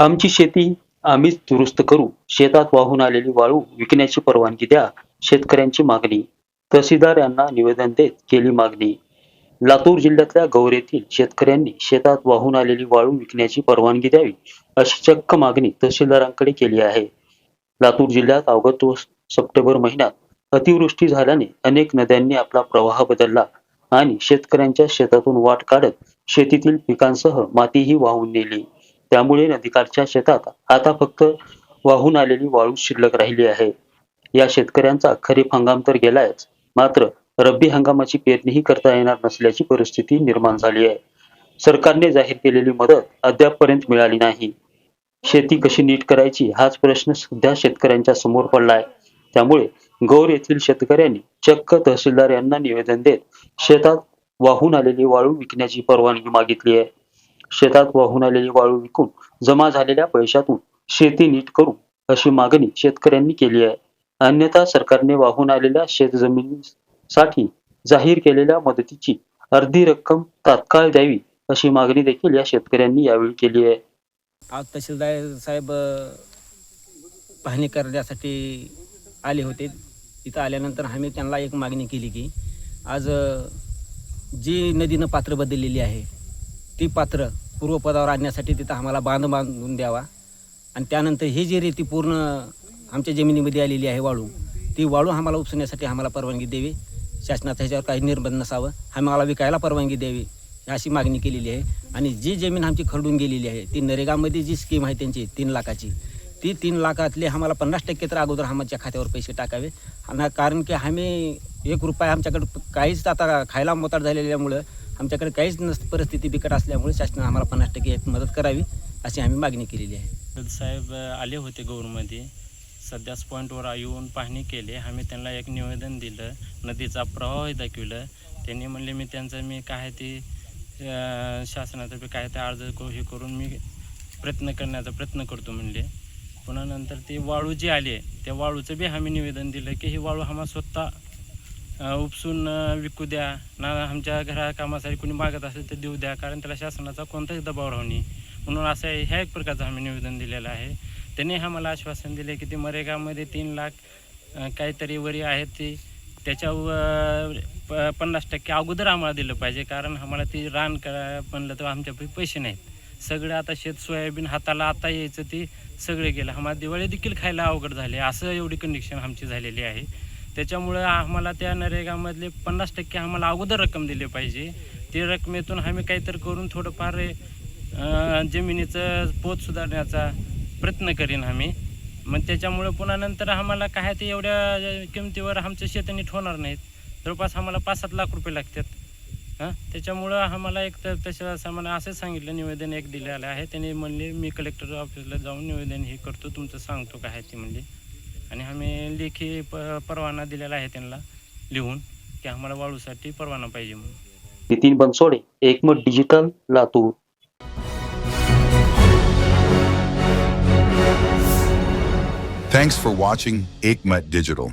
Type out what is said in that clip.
आमची शेती आम्हीच दुरुस्त करू. शेतात वाहून आलेली वाळू विकण्याची परवानगी द्या. शेतकऱ्यांची मागणी. तहसीलदार यांना निवेदन देत केली मागणी. लातूर जिल्ह्यातल्या गौर येथील शेतकऱ्यांनी शेतात वाहून आलेली वाळू विकण्याची परवानगी द्यावी अशी चक्क मागणी तहसीलदारांकडे केली आहे. लातूर जिल्ह्यात अवघड सप्टेंबर महिन्यात अतिवृष्टी झाल्याने अनेक नद्यांनी आपला प्रवाह बदलला आणि शेतकऱ्यांच्या शेतातून वाट काढत शेतीतील पिकांसह मातीही वाहून नेली. त्यामुळे नदीकाठच्या शेतात आता फक्त वाहून आलेली वाळू शिल्लक राहिली आहे. या शेतकऱ्यांचा खरीप हंगाम तर गेलायच मात्र रब्बी हंगामाची पेरणीही करता येणार नसल्याची परिस्थिती निर्माण झाली आहे. सरकारने जाहीर केलेली मदत अद्यापपर्यंत मिळाली नाही. शेती कशी नीट करायची हाच प्रश्न सध्या शेतकऱ्यांच्या समोर पडलाय. त्यामुळे गौर येथील शेतकऱ्यांनी चक्क तहसीलदार यांना निवेदन देत शेतात वाहून आलेली वाळू विकण्याची परवानगी मागितली आहे. शेतात वाहून आलेली वाळू विकून जमा झालेल्या पैशातून शेती नीट करू अशी मागणी शेतकऱ्यांनी केली आहे. अन्यथा सरकारने वाहून आलेल्या शेतजमिनीसाठी जाहीर केलेल्या मदतीची अर्धी रक्कम तात्काळ द्यावी अशी मागणी देखील या शेतकऱ्यांनी यावेळी केली आहे. आज तहसीलदार साहेब पाहणी करण्यासाठी आले होते. तिथं आल्यानंतर आम्ही त्यांना एक मागणी केली की आज जी नदीनं पात्र बदललेली आहे ती पात्र पूर्वपदावर आणण्यासाठी तिथं आम्हाला बांध बांधून द्यावा. आणि त्यानंतर ही जी रेती पूर्ण आमच्या जमिनीमध्ये आलेली आहे वाळू ती वाळू आम्हाला उपसण्यासाठी आम्हाला परवानगी द्यावी. शासनाचा ह्याच्यावर काही निर्बंध नसावं. आम्हाला विकायला परवानगी द्यावी अशी मागणी केलेली आहे. आणि जी जमीन आमची खरडून गेलेली आहे ती नरेगामध्ये जी स्कीम आहे त्यांची तीन लाखाची ती तीन लाखातले आम्हाला पन्नास टक्के तर अगोदर आमच्या खात्यावर पैसे टाकावे. आणि कारण की आम्ही एक रुपया आमच्याकडे काहीच आता खायला मोतार झालेल्यामुळं आमच्याकडे काहीच नस परिस्थिती बिकट असल्यामुळे शासनाने आम्हाला पन्नास टक्के मदत करावी अशी आम्ही मागणी केलेली आहे. साहेब आले होते गौरमध्ये. सध्याच पॉईंटवर येऊन पाहणी केली. आम्ही त्यांना एक निवेदन दिलं. नदीचा प्रवाह दाखविलं. त्यांनी म्हणले मी त्यांचं मी काय ते शासनातर्फे काय ते अर्ज करू हे करून मी प्रयत्न करण्याचा प्रयत्न करतो म्हणले. पुन्हा नंतर ती वाळू जे आले. त्या वाळूचं बी आम्ही निवेदन दिलं की ही वाळू आम्हाला स्वतः उपसून विकू द्या. ना आमच्या घरा कामासाठी कोणी मागत असेल तर देऊ द्या. कारण त्याला शासनाचा कोणताच दबाव राहू नये. म्हणून असं आहे, ह्या एक प्रकारचं आम्ही निवेदन दिलेलं आहे. त्यांनी आम्हाला आश्वासन दिले की ते मरेगामध्ये तीन लाख काहीतरी वरी आहेत ती. त्याच्यावर प पन्नास टक्के अगोदर आम्हाला दिलं पाहिजे. कारण आम्हाला ती रान करा म्हणलं तर आमच्यापैकी पैसे नाहीत. सगळं आता शेत सोयाबीन हाताला आता यायचं ते सगळे गेलं. आम्हाला दिवाळी देखील खायला अवघड झाले. असं एवढी कंडिशन आमची झालेली आहे. त्याच्यामुळं आम्हाला त्या नरेगामधले पन्नास टक्के आम्हाला अगोदर रक्कम दिली पाहिजे. ती रकमेतून आम्ही काहीतरी करून थोडंफार जमिनीचं पोत सुधारण्याचा प्रयत्न करीन आम्ही. मग त्याच्यामुळं पुन्हा नंतर आम्हाला काय ते एवढ्या किमतीवर आमचं शेत नीट होणार नाहीत. जवळपास आम्हाला पाच सात लाख रुपये लागतात. हां त्याच्यामुळं आम्हाला एक तर तशा असं मला असं सांगितलं निवेदन एक दिलेलं आहे. त्यांनी म्हणले मी कलेक्टर ऑफिसला जाऊन निवेदन हे करतो. तुमचं सांगतो काय आहे ते म्हणले. आणि आम्ही लेखी प परवाना दिलेला आहे त्यांना लिहून की आम्हाला वाळूसाठी परवाना पाहिजे म्हणून Nitin Bansode Ekmat digital Latur Thanks for watching Aikmat Digital.